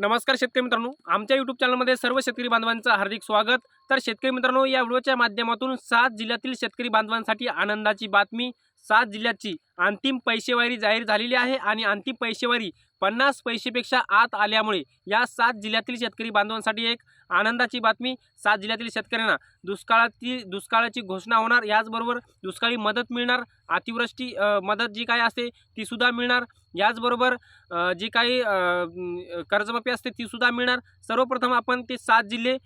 नमस्कार शेतकरी मित्रांनो. आमच्या यूट्यूब चॅनलमध्ये सर्व शेतकरी बांधवांचं हार्दिक स्वागत. तर शेतकरी मित्रांनो या व्हिडिओच्या माध्यमातून सात जिल्ह्यातील शेतकरी बांधवांसाठी आनंदाची बातमी सात जिल्ह्याची अंतिम पैसेवारी जाहीर झालेली आहे आणि अंतिम पैसेवारी पन्नास पैसेपेक्षा आत आल्यामुळे या सात जिल्ह्यातील शेतकरी बांधवांसाठी एक आनंदाची बातमी सात जिल्ह्यातील शेतकऱ्यांना. दुष्काळातील दुष्काळाची घोषणा होणार याचबरोबर दुष्काळी मदत मिळणार अतिवृष्टी मदत जी काय असते तीसुद्धा मिळणार. याचबरोबर जी काही कर्जमाफी असते तीसुद्धा मिळणार. सर्वप्रथम आपण ते सात जिल्हे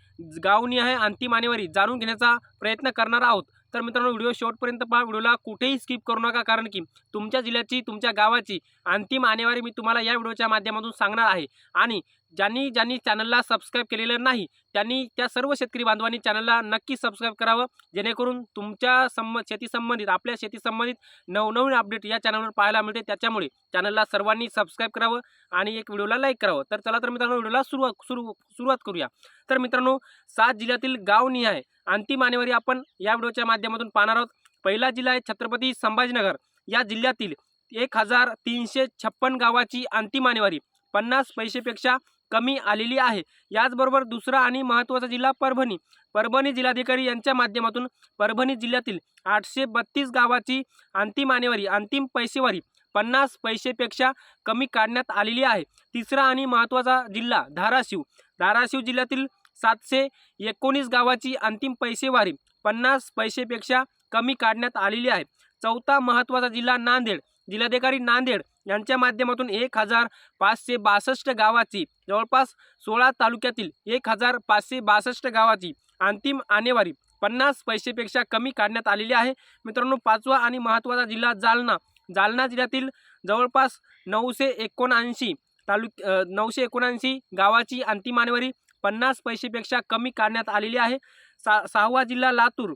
गावनी आहे अंतिम आणेवारी जाणून घेण्याचा प्रयत्न करणार आहोत. तर मित्रांनो व्हिडिओ शेवटपर्यंत पहा. व्हिडिओला कुठेही स्किप करू नका कारण की तुमच्या जिल्ह्याची तुमच्या गावाची अंतिम आणेवारी मी तुम्हाला या व्हिडिओच्या माध्यमातून सांगणार आहे. आणि ज्यांनी ज्यांनी चॅनलला सबस्क्राईब केलेलं नाही त्यांनी त्या सर्व शेतकरी बांधवांनी चॅनलला नक्की सबस्क्राईब करावं. जेणेकरून तुमच्या संब शेती संबंधित आपल्या शेती संबंधित नवनवीन अपडेट या चॅनलवर पाहायला मिळते. त्याच्यामुळे चॅनलला सर्वांनी सबस्क्राईब करावं आणि एक व्हिडिओला लाईक करावं. तर चला तर मित्रांनो व्हिडिओला सुरुवात सुरू सुरुवात करूया. तर मित्रांनो सात जिल्ह्यातील गावनिहाय अंतिम आणेवारी आपण या व्हिडिओच्या माध्यमातून पाहणार आहोत. पहिला जिल्हा आहे छत्रपती संभाजीनगर. या जिल्ह्यातील एक हजार तीनशे छप्पन गावाची अंतिम आणेवारी पन्नास पैसेपेक्षा कमी आलेली आहे. याचबरोबर दुसरा आणि महत्त्वाचा जिल्हा परभणी. परभणी जिल्हाधिकारी यांच्या माध्यमातून परभणी जिल्ह्यातील आठशे बत्तीस गावाची अंतिम आणेवारी अंतिम पैसेवारी पन्नास पैसेपेक्षा कमी काढण्यात आलेली आहे. तिसरा आणि महत्त्वाचा जिल्हा धाराशिव. धाराशिव जिल्ह्यातील सातशे एकोणीस गावाची अंतिम पैसेवारी पन्नास पैसेपेक्षा कमी काढण्यात आलेली आहे. चौथा महत्त्वाचा जिल्हा नांदेड. जिल्हाधिकारी नांदेड यांच्या माध्यमातून एक हजार पाचशे बासष्ट गावाची जवळपास सोळा तालुक्यातील एक हजार पाचशे बासष्ट गावाची अंतिम आणेवारी पन्नास पैसेपेक्षा कमी काढण्यात आलेली आहे. मित्रांनो पाचवा आणि महत्त्वाचा जिल्हा जालना. जालना जिल्ह्यातील जवळपास नऊशे एकोणऐंशी तालुक नऊशे एकोणऐंशी गावाची अंतिम आणेवारी पन्नास पैसेपेक्षा कमी काढण्यात आलेली आहे. सा सहावा जिल्हा लातूर.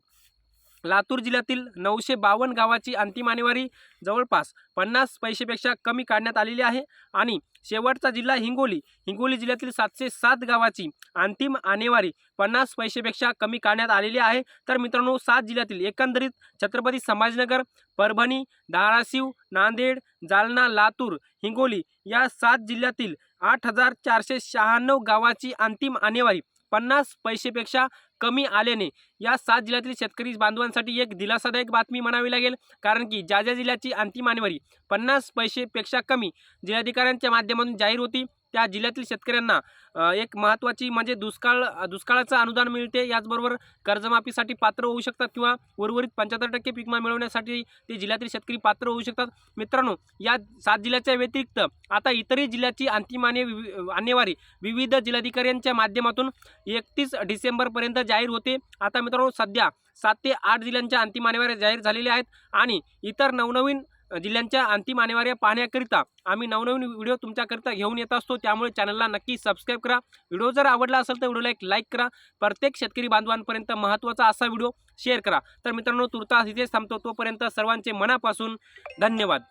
लातूर जिल्ह्यातील नऊशे बावन्न गावाची अंतिम आणेवारी जवळपास पन्नास पैसेपेक्षा कमी काढण्यात आलेली आहे. आणि शेवटचा जिल्हा हिंगोली. हिंगोली जिल्ह्यातील सातशे सात गावाची अंतिम आणेवारी पन्नास पैसेपेक्षा कमी काढण्यात आलेली आहे. तर मित्रांनो सात जिल्ह्यातील एकंदरीत छत्रपती संभाजीनगर परभणी धाराशिव नांदेड जालना लातूर हिंगोली या सात जिल्ह्यातील आठ हजार चारशे शहाण्णव गावाची अंतिम आणेवारी पन्नास पैसेपेक्षा कमी आल्याने या सात जिल्ह्यातील शेतकरी बांधवांसाठी एक दिलासादायक बातमी म्हणावी लागेल. कारण की ज्या ज्या जिल्ह्याची अंतिम आणेवारी पन्नास पैसेपेक्षा कमी जिल्हाधिकाऱ्यांच्या माध्यमातून जाहीर होती त्या जिल्ह्यातील शेतकऱ्यांना एक महत्त्वाची म्हणजे दुष्काळ दुष्काळाचं अनुदान मिळते. याचबरोबर कर्जमाफीसाठी पात्र होऊ शकतात किंवा उर्वरित पंच्याहत्तर टक्के पिकमा मिळवण्यासाठी ते जिल्ह्यातील शेतकरी पात्र होऊ शकतात. मित्रांनो या सात जिल्ह्याच्या व्यतिरिक्त आता इतरही जिल्ह्याची अंतिम आणे आणेवारी विविध जिल्हाधिकाऱ्यांच्या माध्यमातून एकतीस डिसेंबरपर्यंत जाहीर होते. आता मित्रांनो सध्या सात ते आठ जिल्ह्यांच्या अंतिम आणेवाऱ्या जाहीर झालेल्या आहेत आणि इतर नवनवीन जिल्ह्यांच्या अंतिम आणेवाऱ्या पाहण्याकरिता आम्ही नवनवीन व्हिडिओ तुमच्याकरिता घेऊन येत असतो. त्यामुळे चॅनलला नक्की सबस्क्राईब करा. व्हिडिओ जर आवडला असेल तर व्हिडिओला एक लाईक करा. प्रत्येक शेतकरी बांधवांपर्यंत महत्त्वाचा असा व्हिडिओ शेअर करा. तर मित्रांनो तुर्तास इथेच थांबतो. तोपर्यंत सर्वांचे मनापासून धन्यवाद.